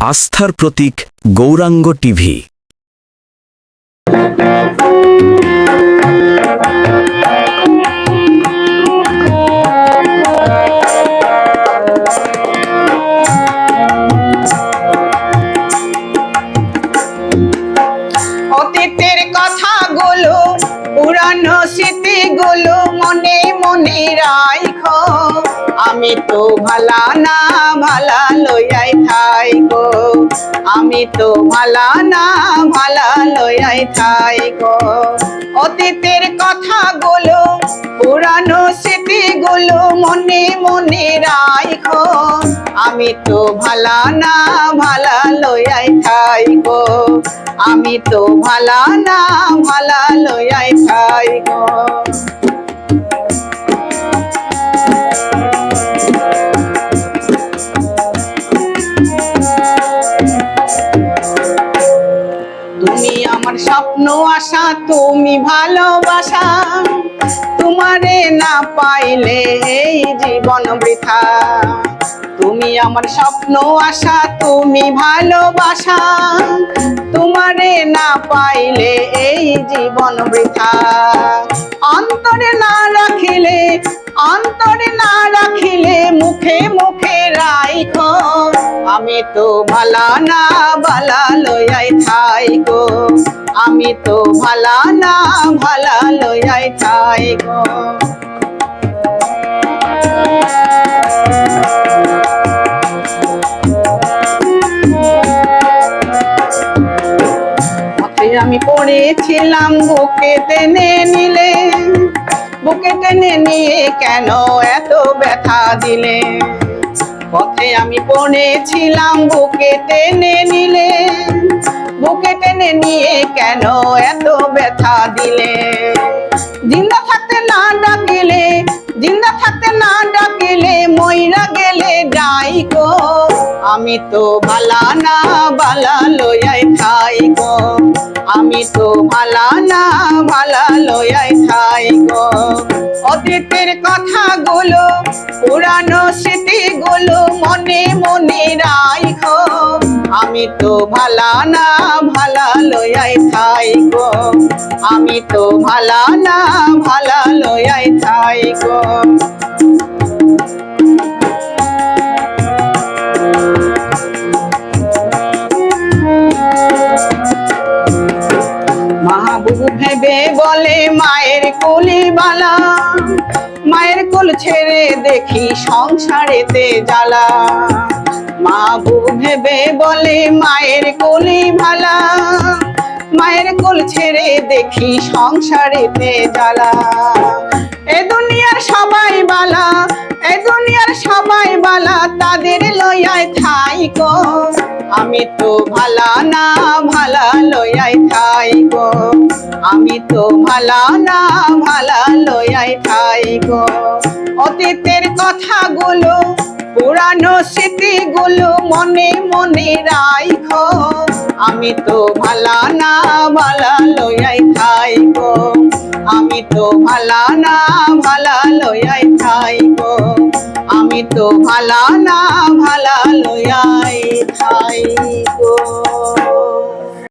আস্থার প্রতীক গৌরাঙ্গ টিভি। পুরানো স্মৃতিগুলো মনে মনে রাইখো। আমি তো ভালা না ভালা লইয়াই থাই গো আমি তো ভালা না ভালা লইয়াই থাই গো অতীতের কথাগুলো, পুরানো স্মৃতিগুলো মনে মনে রাইখো। আমি তো ভালা না, ভালা লইয়াই খাইব আমি তো ভালা না, ভালা লইয়াই খাই তুমি আমার স্বপ্ন আশা, তুমি ভালোবাসা। তোমারে না পাইলে এই জীবন বৃথা। তুমি আমার স্বপ্ন আশা, তুমি ভালোবাসা। তোমারে না পাইলে এই জীবন বৃথা। অন্তরে না রাখিলে, অন্তরে না রাখিলে মুখে আমি তো ভালা না ভালা লইয়াই থাই গো আমি তো ভালা না ভালা লইয়াই থাই গো আমি পড়েছিলাম, বুকে টেনে নিলে। বুকে টেনে নিয়ে কেন এত ব্যথা দিলে? পথে আমি পড়েছিলাম বুকে টেনে নিলে। বুকে টেনে নিয়ে কেন এত ব্যথা দিলে? জিন্দা থাকতে না ডাকিলে, জিন্দা থাকতে না ডাকিলে, মইরা গেলে যাই গো। আমি তো ভালা না ভালা লইয়াই খাই গো। আমি তো ভালা না ভালা লইয়াই খাই গো। অতীতের কথাগুলো পুরানো স্মৃতিগুলো মনে মনে রাইখো। আমি তো ভালা না, ভালা লয়াই থাই গো আমি তো ভালা না, ভালা লয়াই থাই মাহবুব ভেবে বলে মায়ের কুলি বালা মায়ের কুল ছেড়ে দেখি সংসারেতে জ্বালা। মাহবুব ভেবে বলে মায়ের কুলি ভালা মায়ের কোল ছেড়ে দেখি সংসারেতে জ্বালা। এ দুনিয়ার সবাই বালা, এ দুনিয়ার সবাই বালা, তাদের লইয়াই থাই গো। আমি তো ভালা না, ভালা লইয়াই থাই গো। আমি তো ভালা না, ভালা লইয়াই থাই গো। অতীতের কথাগুলো, পুরানো স্মৃতিগুলো মনে মনে রাইখো। আমি তো ভালা না, ভালা লইয়াই থাই গো। আমি তো ভালা না, ভালা লইয়াই থাই গো। আমি তো ভালা না, ভালা লইয়াই থাই গো